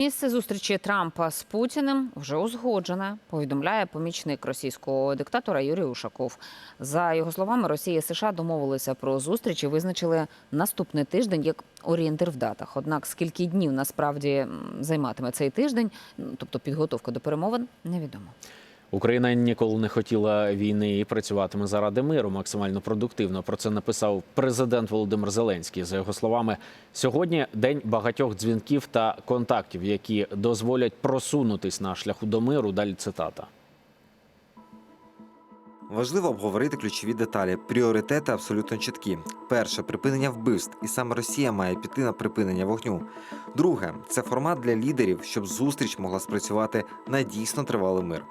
Місце зустрічі Трампа з Путіним вже узгоджене, повідомляє помічник російського диктатора Юрій Ушаков. За його словами, Росія і США домовилися про зустріч і визначили наступний тиждень як орієнтир в датах. Однак скільки днів насправді займатиме цей тиждень, ну, тобто підготовка до перемовин, невідомо. Україна ніколи не хотіла війни і працюватиме заради миру максимально продуктивно. Про це написав президент Володимир Зеленський. За його словами, сьогодні день багатьох дзвінків та контактів, які дозволять просунутись на шляху до миру. Далі цитата. Важливо обговорити ключові деталі. Пріоритети абсолютно чіткі. Перше припинення вбивств, і саме Росія має піти на припинення вогню. Друге це формат для лідерів, щоб зустріч могла спрацювати на дійсно тривалий мир.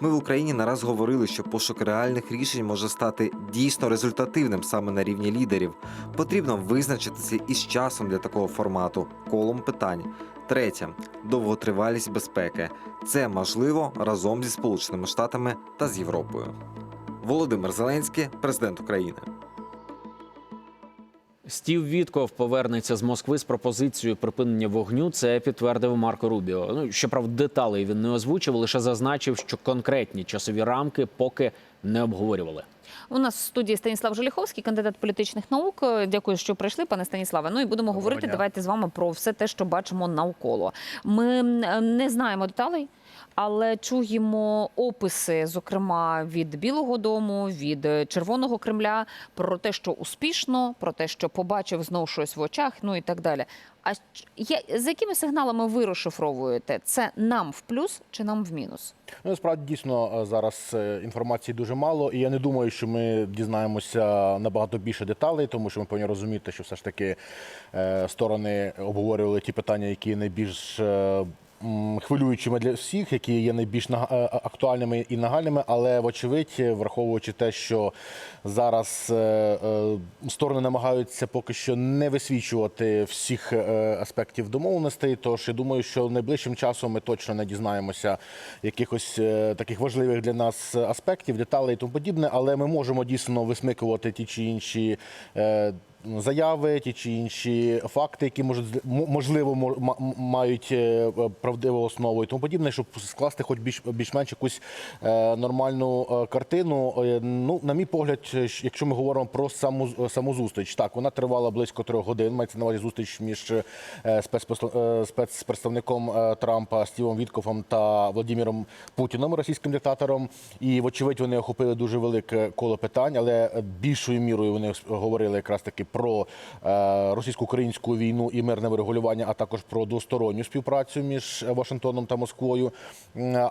Ми в Україні нараз говорили, що пошук реальних рішень може стати дійсно результативним саме на рівні лідерів. Потрібно визначитися із часом для такого формату, колом питань. Третє довготривалість безпеки. Це можливо разом зі Сполученими Штатами та з Європою. Володимир Зеленський, президент України. Стів Вітков повернеться з Москви з пропозицією припинення вогню. Це підтвердив Марко Рубіо. Ну щоправда, деталей він не озвучив, лише зазначив, що конкретні часові рамки поки не обговорювали. У нас в студії Станіслав Желіховський, кандидат політичних наук. Дякую, що прийшли, пане Станіславе. Ну і будемо говорити. дня. Давайте з вами про все те, що бачимо навколо. Ми не знаємо деталей. Але чуємо описи, зокрема від Білого Дому, від е, Червоного Кремля, про те, що успішно, про те, що побачив знову щось в очах, ну і так далі. А я- за якими сигналами ви розшифровуєте? Це нам в плюс чи нам в мінус? Ну, насправді дійсно е, зараз е, інформації дуже мало, і я не думаю, що ми дізнаємося набагато більше деталей, тому що ми повинні розуміти, що все ж таки сторони обговорювали ті питання, які найбільш хвилюючими для всіх, які є найбільш е, актуальними і нагальними, але вочевидь, враховуючи те, що зараз е, е, сторони намагаються поки що не висвічувати всіх е, аспектів домовленостей. Тож я думаю, що найближчим часом ми точно не дізнаємося якихось е, таких важливих для нас аспектів, деталей і тому подібне, але ми можемо дійсно висмикувати ті чи інші. Заяви, ті чи інші факти, які можуть можливо мо- мають е, правдиву основу і тому подібне, щоб скласти хоч більш більш-менш якусь е, нормальну е, картину. Ну, на мій погляд, якщо ми говоримо про саму саму зустріч, так вона тривала близько трьох годин. Мається на увазі зустріч між спецпредставником Трампа Стівом Віткофом та Владимиром Путіном, російським диктатором. І вочевидь вони охопили дуже велике коло питань, але більшою мірою вони говорили якраз таки про е, російсько-українську війну і мирне врегулювання, а також про двосторонню співпрацю між Вашингтоном та Москвою.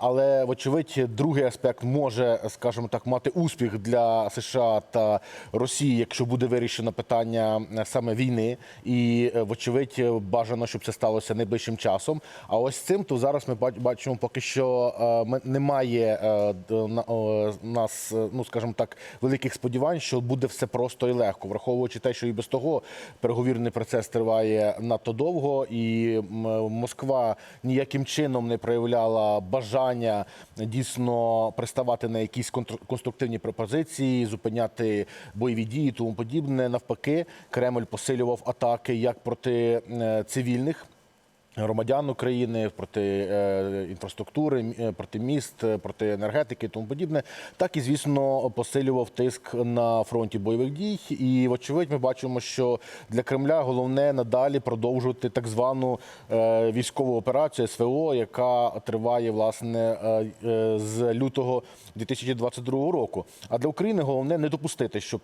Але вочевидь, другий аспект може, скажімо так, мати успіх для США та Росії, якщо буде вирішено питання е, саме війни, і е, вочевидь бажано, щоб це сталося найближчим часом. А ось цим то зараз ми бачимо, поки що немає на- нас, ну скажімо так, великих сподівань, що буде все просто і легко, враховуючи те, що і без того переговірний процес триває надто довго, і Москва ніяким чином не проявляла бажання дійсно приставати на якісь конструктивні пропозиції, зупиняти бойові дії, тому подібне. Навпаки, Кремль посилював атаки як проти е, цивільних. Громадян України проти е, інфраструктури, е, проти міст, е, проти енергетики, і тому подібне, так і звісно посилював тиск на фронті бойових дій. І вочевидь, ми бачимо, що для Кремля головне надалі продовжувати так звану військову операцію СВО, яка триває власне з лютого 2022 року. А для України головне не допустити, щоб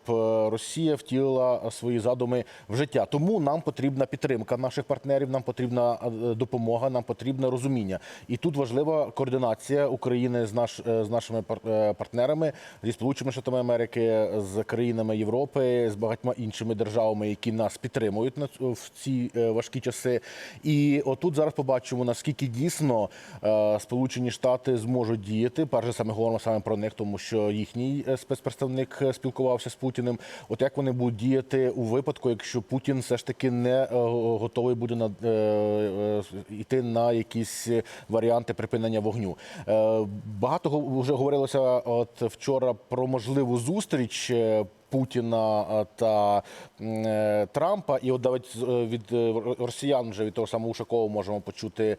Росія втілила свої задуми в життя. Тому нам потрібна підтримка наших партнерів, нам потрібна допомога, нам потрібне розуміння. І тут важлива координація України з наш е, з нашими е, партнерами зі Сполученими Штатами Америки, з країнами Європи, з багатьма іншими державами, які нас підтримують на в ці е, важкі часи. І отут зараз побачимо наскільки дійсно е, Сполучені Штати зможуть діяти. Перше саме говоримо саме про них, тому що їхній е, спецпредставник е, спілкувався з Путіним. От як вони будуть діяти у випадку, якщо Путін все ж таки не е, готовий буде на е, е, йти на якісь варіанти припинення вогню. Е, Багато вже говорилося от вчора про можливу зустріч. Путіна е, та е, Трампа. І от навіть е, від росіян вже від того самого Ушакова можемо почути,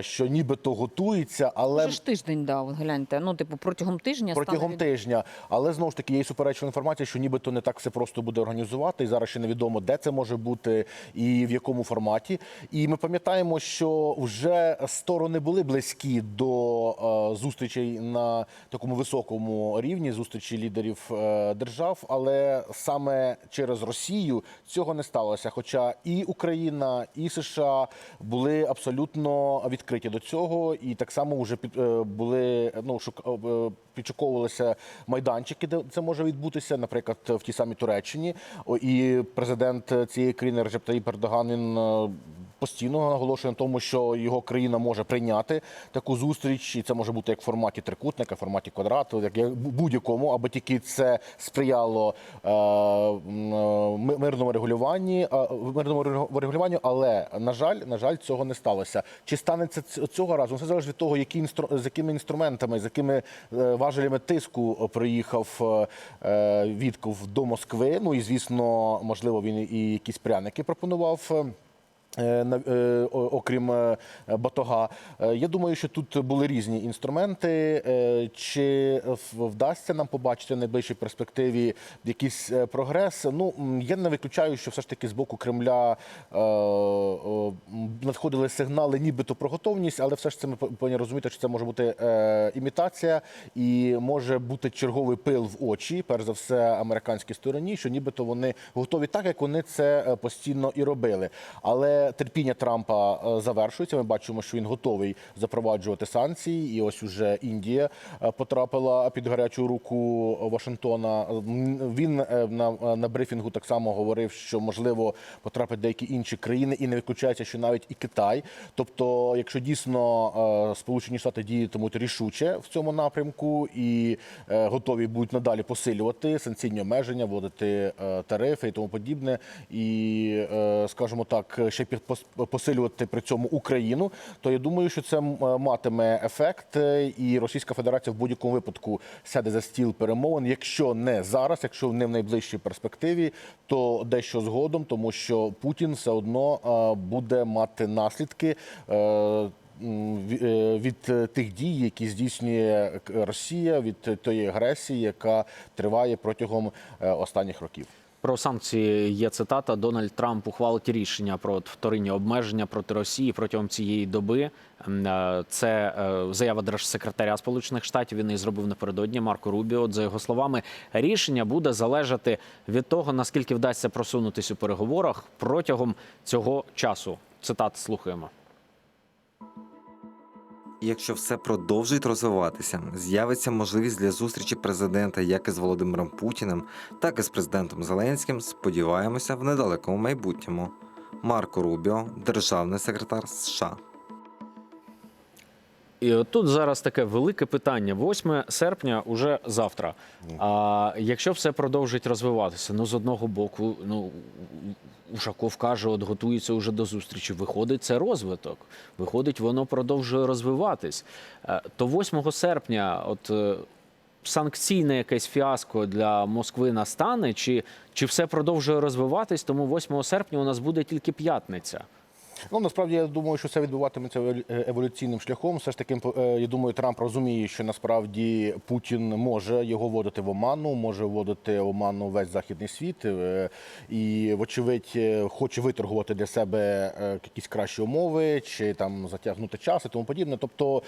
що нібито готується, але Вже ж тиждень дав, гляньте. Ну, типу, протягом тижня протягом від- тижня. Але знову ж таки є і суперечна інформація, що нібито не так все просто буде організувати. І зараз ще невідомо, де це може бути і в якому форматі. І ми пам'ятаємо, що вже сторони були близькі до зустрічей на такому високому рівні, зустрічі лідерів держав, але саме через Росію цього не сталося. Хоча і Україна, і США були абсолютно відкриті до цього, і так само вже під е, були ну шук е, підшуковувалися майданчики, де це може відбутися, наприклад, в тій самій Туреччині. І президент цієї країни він е, постійно наголошує на тому, що його країна може прийняти таку зустріч, і це може бути як в форматі трикутника, в форматі квадрату, як як будь-якому, аби тільки це сприяло е, е, ми- мирному регулюванні, е, мирному регу- регулюванню. Але на жаль, на жаль, цього не сталося. Чи станеться цього разу? Все залежить від того, які інстру... з якими інструментами, з якими важелями тиску приїхав Вітков до Москви. Ну і звісно, можливо, він і якісь пряники пропонував. Е, Е, окрім е, батога. Я думаю, що тут були різні інструменти. Чи вдасться нам побачити в найближчій перспективі якийсь прогрес? Ну я не виключаю, що все ж таки з боку Кремля надходили сигнали, нібито про готовність, але все ж це ми повинні розуміти, що це може бути імітація і може бути черговий пил в очі, перш за все, американській стороні, що нібито вони готові так, як вони це постійно і робили. Але терпіння Трампа е, завершується. Ми бачимо, що він готовий запроваджувати санкції, і ось уже Індія е, потрапила під гарячу руку Вашингтона. Він е, на, на брифінгу так само говорив, що можливо потрапить деякі інші країни, і не виключається, що навіть і Китай. Тобто, якщо дійсно Сполучені Штати діятимуть рішуче в цьому напрямку і готові будуть надалі посилювати санкційні обмеження, вводити тарифи і тому подібне, і скажімо так, ще посилювати при цьому Україну, то я думаю, що це матиме ефект, е, і Російська Федерація в будь-якому випадку сяде за стіл перемовин. Якщо не зараз, якщо не в найближчій перспективі, то дещо згодом, тому що Путін все одно е, буде мати наслідки. е, від тих дій, які здійснює Росія, від тої агресії, яка триває протягом останніх років. Про санкції є цитата. Дональд Трамп ухвалить рішення про вторинні обмеження проти Росії протягом цієї доби. Е, Це е, заява держсекретаря Сполучених Штатів. Він її зробив напередодні Марко Рубіо. За його словами, рішення буде залежати від того, наскільки вдасться просунутись у переговорах протягом цього часу. Цитат слухаємо. І Якщо все продовжить розвиватися, з'явиться можливість для зустрічі президента як із Володимиром Путіним, так і з президентом Зеленським. Сподіваємося, в недалекому майбутньому. Марко Рубіо, державний секретар США. І от тут зараз таке велике питання. 8 серпня уже завтра. А якщо все продовжить розвиватися, ну з одного боку, ну Ушаков каже, от готується уже до зустрічі. Виходить, це розвиток. Виходить, воно продовжує розвиватись. Е, То 8 серпня, от. е, Санкційне якесь фіаско для Москви настане, чи, чи все продовжує розвиватись, тому 8 серпня у нас буде тільки п'ятниця. Ну насправді я думаю, що це відбуватиметься е, еволюційним шляхом. Все ж таки, е, я думаю, Трамп розуміє, що насправді Путін може його вводити в оману, може вводити в оману весь західний світ, е, і, вочевидь, хоче виторгувати для себе якісь кращі умови чи там затягнути час і тому подібне. Тобто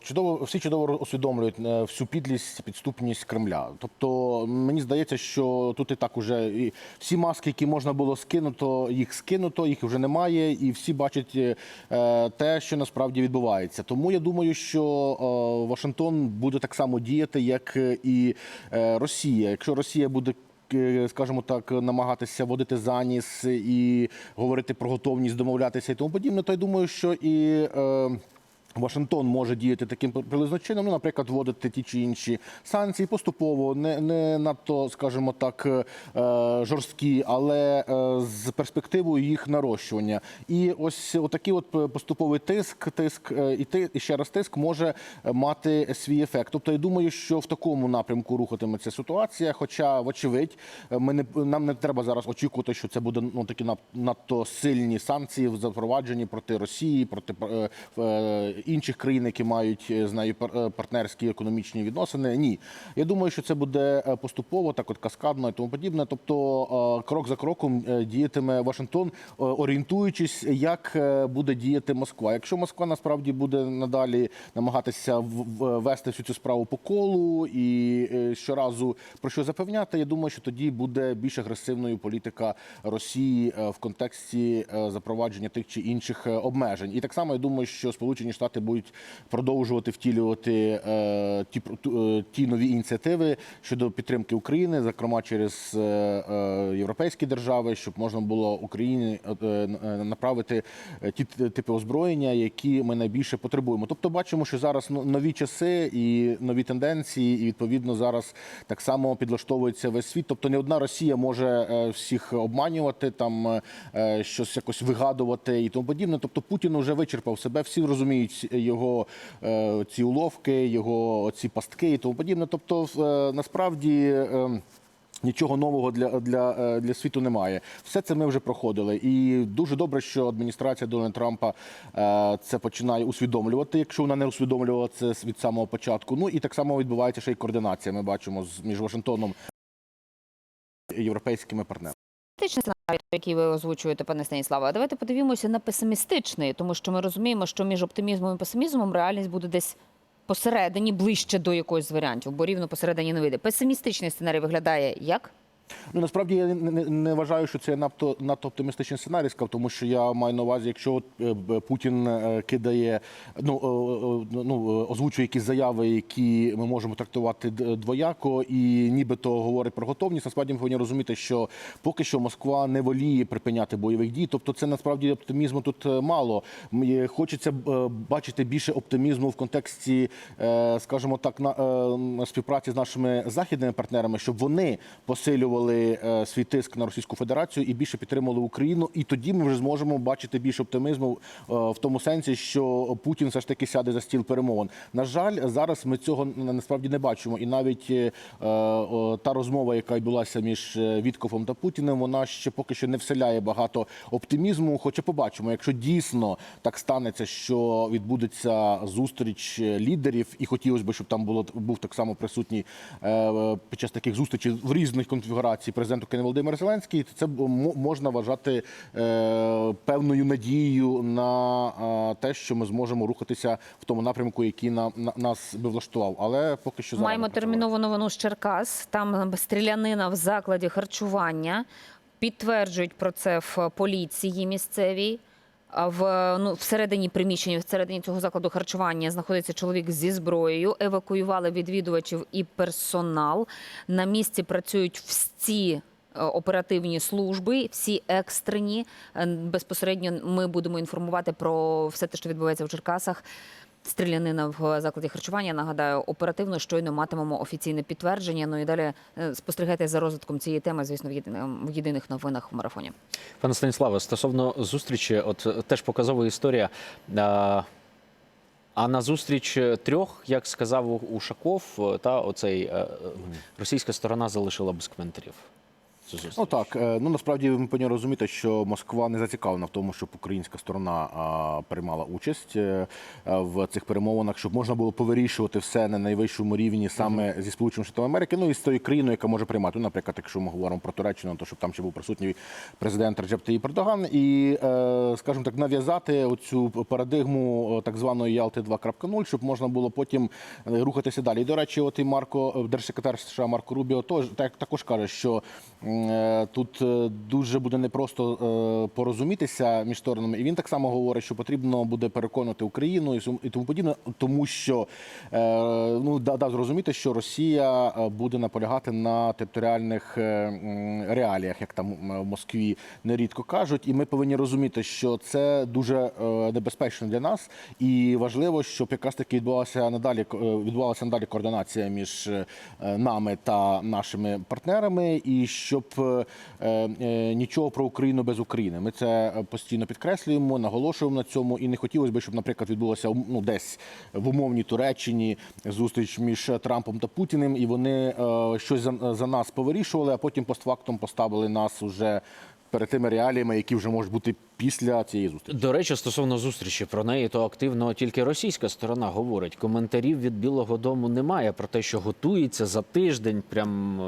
чудово всі чудово усвідомлюють всю підлість, підступність Кремля. Тобто мені здається, що тут і так уже всі маски, які можна було скинуто, їх скинуто, їх вже немає, і всі бачать е, те, що насправді відбувається. Тому я думаю, що е, Вашингтон буде так само діяти, як і е, Росія. Якщо Росія буде скажімо так, намагатися водити за ніс і говорити про готовність домовлятися і тому подібне, то я думаю, що і. Вашингтон може діяти таким приблизно чином, ну, наприклад, вводити ті чи інші санкції поступово, не, не надто, скажімо так, е, жорсткі, але е, з перспективою їх нарощування. І ось отакий от поступовий тиск, тиск е, і ти і ще раз тиск може мати свій ефект. Тобто я думаю, що в такому напрямку рухатиметься ситуація. Хоча, вочевидь, ми не нам не треба зараз очікувати, що це буде ну такі надто сильні санкції запроваджені проти Росії, проти інших країн, які мають е, з нею е, партнерські економічні відносини. Ні, я думаю, що це буде е, поступово, так от каскадно і тому подібне. Тобто, крок за кроком діятиме Вашингтон, орієнтуючись, як буде діяти Москва. Якщо Москва насправді буде надалі намагатися в- в- вести всю цю справу по колу і щоразу про що запевняти, я думаю, що тоді буде більш агресивною політика Росії в контексті запровадження тих чи інших обмежень. І так само я думаю, що Сполучені Штати будуть продовжувати втілювати е, ті е, ті нові ініціативи щодо підтримки України, зокрема через е, європейські держави, щоб можна було Україні направити ті типи озброєння, які ми найбільше потребуємо. Тобто, бачимо, що зараз нові часи і нові тенденції, і відповідно зараз так само підлаштовується весь світ. Тобто, не одна Росія може всіх обманювати, там щось якось вигадувати і тому подібне. Тобто Путін вже вичерпав себе, всі розуміють його е, ці уловки, його ці пастки і тому подібне. Тобто, е, насправді. е, Нічого нового для, для, для світу немає. Все це ми вже проходили. І дуже добре, що адміністрація Дональда Трампа це починає усвідомлювати, якщо вона не усвідомлювала це від самого початку. Ну і так само відбувається ще й координація. Ми бачимо з між Вашингтоном і європейськими партнерами. Оптимістичний сценарій, який ви озвучуєте, пане Станіславе, а давайте подивімося на песимістичний, тому що ми розуміємо, що між оптимізмом і песимізмом реальність буде десь посередині, ближче до якоїсь варіантів, бо рівно посередині не вийде. Песимістичний сценарій виглядає як? Ну насправді я не, не, не вважаю, що це надто надто оптимістичний сценарій, сказав, тому що я маю на увазі, якщо е, Путін е, кидає, ну, ну е, озвучує якісь заяви, які ми можемо трактувати двояко, і нібито говорить про готовність. Насправді ми повинні розуміти, що поки що Москва не воліє припиняти бойових дій. Тобто, це насправді оптимізму тут мало. Хочеться бачити більше оптимізму в контексті, скажімо так, на співпраці з нашими західними партнерами, щоб вони посилювали е, свій тиск на Російську Федерацію і більше підтримували Україну. І тоді ми вже зможемо бачити більше оптимізму е, в тому сенсі, що Путін все ж таки сяде за стіл перемовин. На жаль, зараз ми цього на- насправді не бачимо. І навіть е, та розмова, яка відбулася між Віткофом та Путіним, вона ще поки що не вселяє багато оптимізму. Хоча побачимо, якщо дійсно так станеться, що відбудеться зустріч лідерів, і хотілося б, щоб там було був так само присутній під час таких зустрічей в різних конфігураціях президент України Володимир Зеленський, то це можна вважати е, певною надією на е, те, що ми зможемо рухатися в тому напрямку, який на, на нас би влаштував. Але поки що Маємо термінову новину з Черкас. Там стрілянина в закладі харчування. Підтверджують про це в поліції місцевій. В ну всередині приміщення, всередині цього закладу харчування знаходиться чоловік зі зброєю. Евакуювали відвідувачів і персонал. На місці працюють всі е, оперативні служби, всі екстрені. Е, Безпосередньо ми будемо інформувати про все те, що відбувається в Черкасах. Стрілянина в закладі харчування. Нагадаю, оперативно щойно матимемо офіційне підтвердження. Ну і далі е, спостерігайте за розвитком цієї теми, звісно, в єдиних, в єдиних новинах в марафоні. Пане Станіславе, стосовно зустрічі, от е, теж показова історія. А, на зустріч трьох, як сказав Ушаков, е, та оцей російська сторона залишила без коментарів. Цю зустріч. Ну так, е, ну насправді ми повинні розуміти, що Москва не зацікавлена в тому, щоб українська сторона приймала участь е, в цих перемовинах, щоб можна було повирішувати все на найвищому рівні саме зі Сполученими Штатами Америки, ну і з тою країною, яка може приймати. Ну, наприклад, якщо ми говоримо про Туреччину, то щоб там ще був присутній президент Реджеп Таїп Ердоган, і, е, скажімо так, нав'язати оцю парадигму так званої Ялти 2.0, щоб можна було потім рухатися далі. І, до речі, от і Марко, держсекретар США Марко Рубіо також каже, що тут е, дуже буде непросто е, порозумітися між сторонами. І він так само говорить, що потрібно буде переконати Україну і тому подібне, тому що е, ну да- дав зрозуміти, що Росія е, буде наполягати на територіальних е, реаліях, як там в Москві нерідко кажуть. І ми повинні розуміти, що це дуже е, небезпечно для нас, і важливо, щоб якраз таки відбувалася надалі е, відбувалася надалі координація між е, нами та нашими партнерами, і щоб е, е, нічого про Україну без України. Ми це е, постійно підкреслюємо, наголошуємо на цьому, і не хотілося б, щоб, наприклад, відбулося ну десь в умовній Туреччині зустріч між Трампом та Путіним, і вони е, щось за, за нас повирішували, а потім постфактом поставили нас уже перед тими реаліями, які вже можуть бути після цієї зустрічі. До речі, стосовно зустрічі про неї, то активно тільки російська сторона говорить. Коментарів від Білого Дому немає про те, що готується за тиждень, прям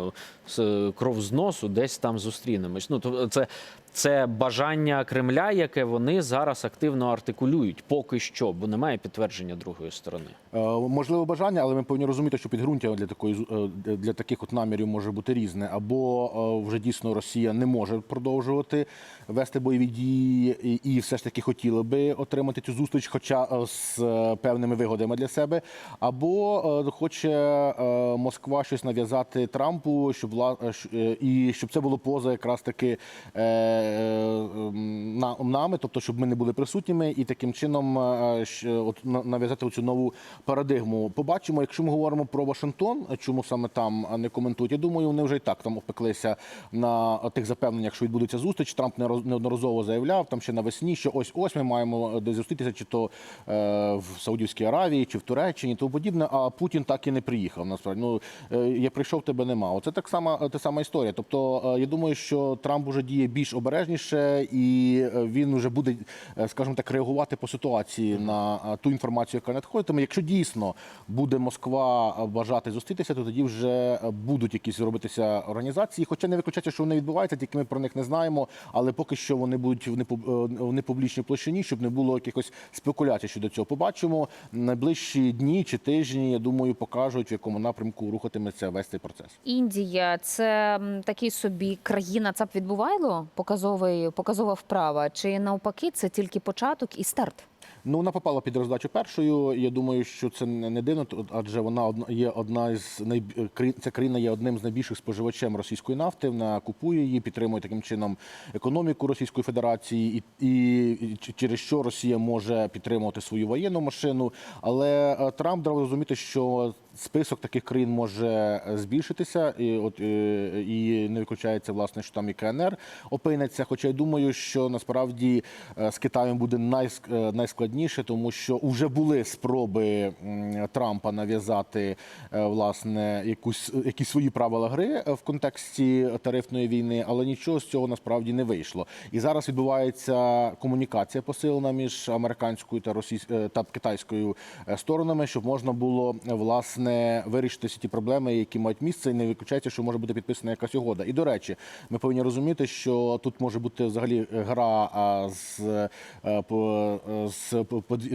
е, кров з носу, десь там зустрінемось. Ну то це, це бажання Кремля, яке вони зараз активно артикулюють, поки що, бо немає підтвердження другої сторони. Е, Можливо, бажання, але ми повинні розуміти, що підґрунтя для такої е, для таких от намірів може бути різне. Або е, вже дійсно Росія не може продовжувати вести бойові дії і, і все ж таки хотіли би отримати цю зустріч, хоча е, з е, певними вигодами для себе. Або е, хоче Москва щось нав'язати Трампу, щоб і щоб це було поза якраз таки на- нами, тобто щоб ми не були присутніми, і таким чином нав'язати цю нову парадигму. Побачимо, якщо ми говоримо про Вашингтон, чому саме там не коментують. Я думаю, вони вже і так там опеклися на тих запевненнях, що відбудеться зустріч. Трамп неодноразово заявляв там ще навесні, що ось ось ми маємо десь зустрітися, чи то е, в Саудівській Аравії, чи в Туреччині, тому подібне. А Путін так і не приїхав. Насправді, ну е, я прийшов, тебе нема. Оце так само та сама історія. Тобто, е, я думаю, що Трамп уже діє більш обережніше, і е, він вже буде, е, скажімо так, реагувати по ситуації на е, ту інформацію, яка надходить. Тому якщо дійсно буде Москва е, бажати зустрітися, то тоді вже е, будуть якісь робитися організації. Хоча не виключається, що вони відбуваються, тільки ми про них не знаємо. Але поки що вони будуть в е, в непублічній площині, щоб не було якихось спекуляцій щодо цього. Побачимо найближчі дні чи тижні. Я думаю, покажуть в якому напрямку рухатиметься весь цей процес. Індія це такий собі країна ЦАП відбувайло, показовий показова вправа. Чи навпаки, це тільки початок і старт? Ну, вона попала під роздачу першою. Я думаю, що це не дивно, адже вона є одна із най... ця країна є одним з найбільших споживачем російської нафти. Вона купує її, підтримує таким чином економіку Російської Федерації, і, і, і через що Росія може підтримувати свою воєнну машину. Але е, Трамп дав розуміти, що список таких країн може е, збільшитися, і от е, і не виключається власне, що там і КНР опиниться. Хоча я думаю, що насправді е, з Китаєм буде найск- найскладніше, тому що вже були спроби Трампа нав'язати власне якусь якісь свої правила гри в контексті тарифної війни, але нічого з цього насправді не вийшло. І зараз відбувається комунікація посилена між американською та російсь... е, та китайською сторонами, щоб можна було е, власне вирішити всі ті проблеми, які мають місце, і не виключається, що може бути підписана якась угода. І до речі, ми повинні розуміти, що тут може бути взагалі гра з, е, з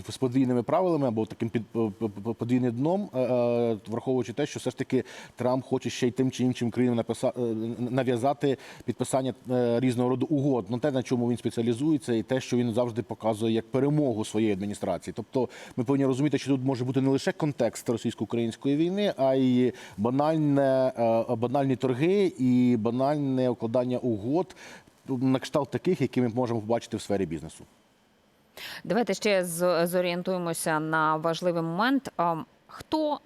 з подвійними правилами або таким під по- по- по- подвійним дном, е, е, враховуючи те, що все ж таки Трамп хоче ще й тим чи іншим країнам нав'язати підписання різного роду угод. Ну те, на чому він спеціалізується, і те, що він завжди показує як перемогу своєї адміністрації. Тобто, ми повинні розуміти, що тут може бути не лише контекст російсько-української війни, а й банальне е, банальні торги і банальне укладання угод на кшталт таких, які ми можемо побачити в сфері бізнесу. Давайте ще зорієнтуємося на важливий момент. Хто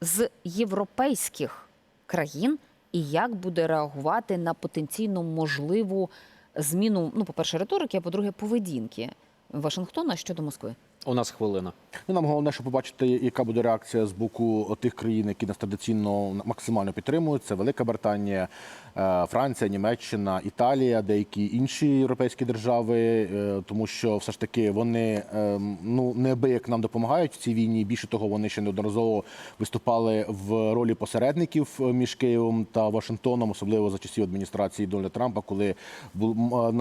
з європейських країн і як буде реагувати на потенційно можливу зміну, ну, по-перше, риторики, а по-друге, поведінки Вашингтона щодо Москви? У нас хвилина. Ну, нам головне, щоб побачити, яка буде реакція з боку тих країн, які нас традиційно максимально підтримують. Це Велика Британія, е, Франція, Німеччина, Італія, деякі інші європейські держави, е, тому що все ж таки вони е, ну неабияк нам допомагають в цій війні. Більше того, вони ще неодноразово виступали в ролі посередників між Києвом та Вашингтоном, особливо за часів адміністрації Дональда Трампа, коли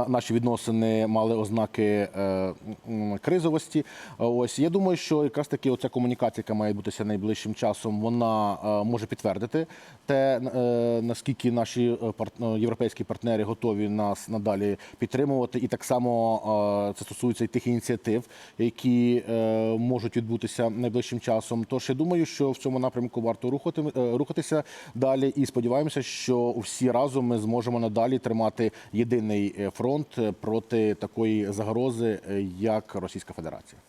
наші відносини мали ознаки кризовості. Ось я думаю, що якраз таки оця комунікація, яка має бутися найближчим часом, вона е, може підтвердити те, е, наскільки наші е, е, європейські партнери готові нас надалі підтримувати. І так само е, це стосується і тих ініціатив, які е, можуть відбутися найближчим часом. Тож я думаю, що в цьому напрямку варто рухати, е, рухатися далі. І сподіваємося, що всі разом ми зможемо надалі тримати єдиний е, фронт е, проти такої загрози, е, як Російська Федерація.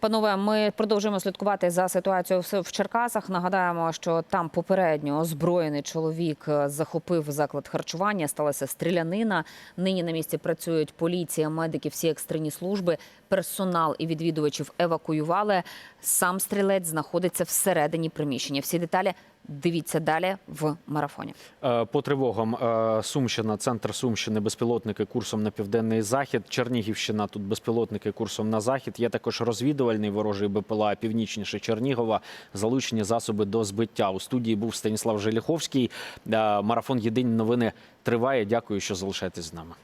Панове, ми продовжуємо слідкувати за ситуацією в Черкасах. Нагадаємо, що там попередньо озброєний чоловік е, захопив заклад харчування. Сталася стрілянина. Нині на місці працюють поліція, медики, всі екстрені служби. Персонал і відвідувачів евакуювали. Сам стрілець знаходиться всередині приміщення. Всі деталі дивіться далі в марафоні. Е, По тривогам е, Сумщина, центр Сумщини, безпілотники курсом на південний захід. Чернігівщина тут безпілотники курсом на захід. Є також розвідувальний ворожий БПЛА північніше Чернігова. Залучені засоби до збиття. У студії був Станіслав Желіховський. Е, Марафон Єдині новини триває. Дякую, що залишаєтесь з нами.